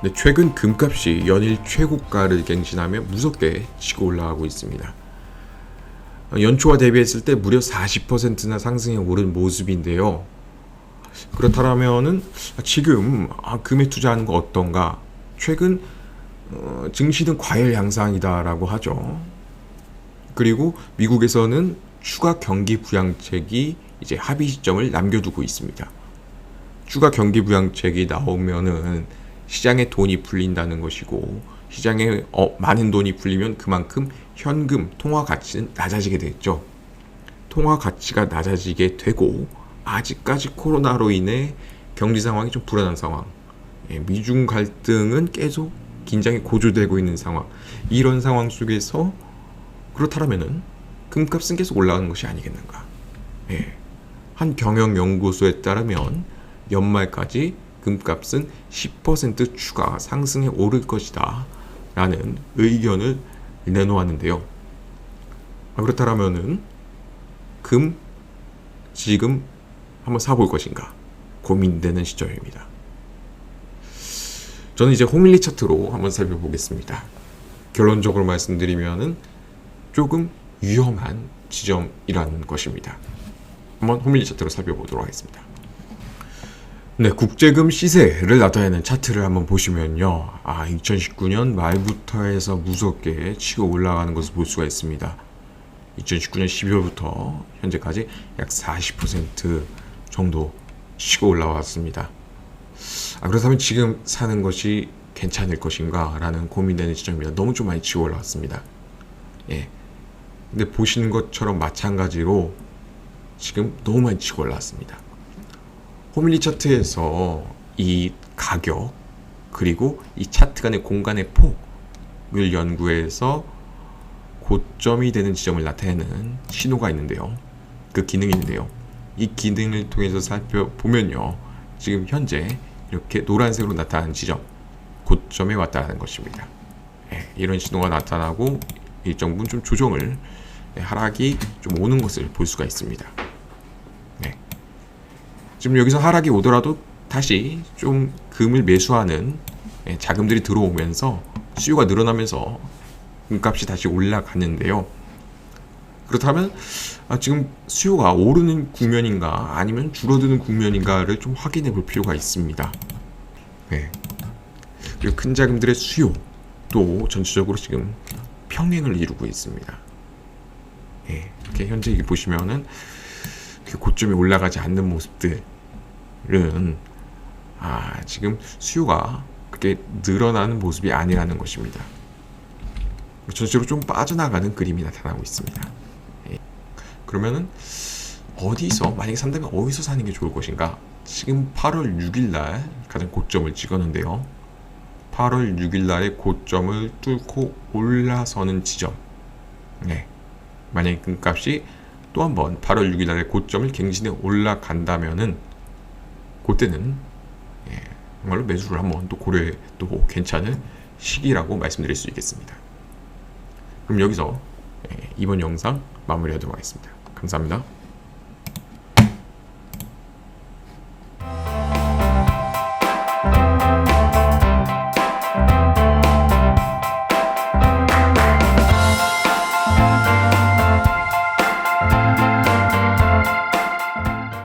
네, 최근 금값이 연일 최고가를 갱신하며 무섭게 치고 올라가고 있습니다. 어, 연초와 대비했을 때 무려 40%나 상승해 오른 모습인데요. 그렇다면은 지금 아, 금에 투자하는 거 어떤가? 최근 어, 증시는 과열 양상이다라고 하죠. 그리고 미국에서는 추가 경기 부양책이 이제 합의 시점을 남겨두고 있습니다. 추가 경기 부양책이 나오면은 시장에 돈이 풀린다는 것이고 시장에 어, 많은 돈이 풀리면 그만큼 현금 통화 가치는 낮아지게 되겠죠. 통화 가치가 낮아지게 되고 아직까지 코로나로 인해 경제 상황이 좀 불안한 상황. 예, 미중 갈등은 계속 긴장이 고조되고 있는 상황. 이런 상황 속에서 그렇다면은 금값은 계속 올라가는 것이 아니겠는가. 예. 한 경영 연구소에 따르면 연말까지 금값은 10% 추가 상승해 오를 것이다. 라는 의견을 내놓았는데요. 아, 그렇다면은 금 지금 한번 사볼 것인가 고민되는 시점입니다. 저는 이제 호밀리 차트로 한번 살펴보겠습니다. 결론적으로 말씀드리면은 조금 위험한 지점이라는 것입니다. 한번 호밀리 차트로 살펴보도록 하겠습니다. 네, 국제금 시세를 나타내는 차트를 한번 보시면요. 아, 2019년 말부터 해서 무섭게 치고 올라가는 것을 볼 수가 있습니다. 2019년 12월부터 현재까지 약 40% 정도 치고 올라왔습니다. 아, 그렇다면 지금 사는 것이 괜찮을 것인가? 라는 고민되는 지점입니다. 너무 좀 많이 치고 올라왔습니다. 예. 근데 보시는 것처럼 마찬가지로 지금 너무 많이 치고 올라왔습니다. 호밀리 차트에서 이 가격 그리고 이 차트 간의 공간의 폭을 연구해서 고점이 되는 지점을 나타내는 신호가 있는데요. 그 기능이 있는데요. 이 기능을 통해서 살펴보면요. 지금 현재 이렇게 노란색으로 나타나는 지점, 고점에 왔다는 것입니다. 예, 이런 신호가 나타나고 일정 부분 좀 조정을 예, 하락이 좀 오는 것을 볼 수가 있습니다. 네. 지금 여기서 하락이 오더라도 다시 좀 금을 매수하는 예, 자금들이 들어오면서 수요가 늘어나면서 금값이 다시 올라갔는데요. 그렇다면 아, 지금 수요가 오르는 국면인가 아니면 줄어드는 국면인가를 좀 확인해 볼 필요가 있습니다. 네. 그리고 큰 자금들의 수요도 전체적으로 지금 평행을 이루고 있습니다. 예, 이렇게 현재 보시면은 그 고점이 올라가지 않는 모습들은 아 지금 수요가 그렇게 늘어나는 모습이 아니라는 것입니다. 전체적으로 좀 빠져나가는 그림이 나타나고 있습니다. 예. 그러면은 어디서 만약에 산다면 어디서 사는 게 좋을 것인가? 지금 8월 6일 날 가장 고점을 찍었는데요. 8월 6일 날의 고점을 뚫고 올라서는 지점. 네. 만약에 금값이 또 한번 8월 6일 날의 고점을 갱신해 올라간다면은 그때는 예, 정말로 매수를 한번 또 고려해도 괜찮은 시기라고 말씀드릴 수 있겠습니다. 그럼 여기서 예, 이번 영상 마무리하도록 하겠습니다. 감사합니다.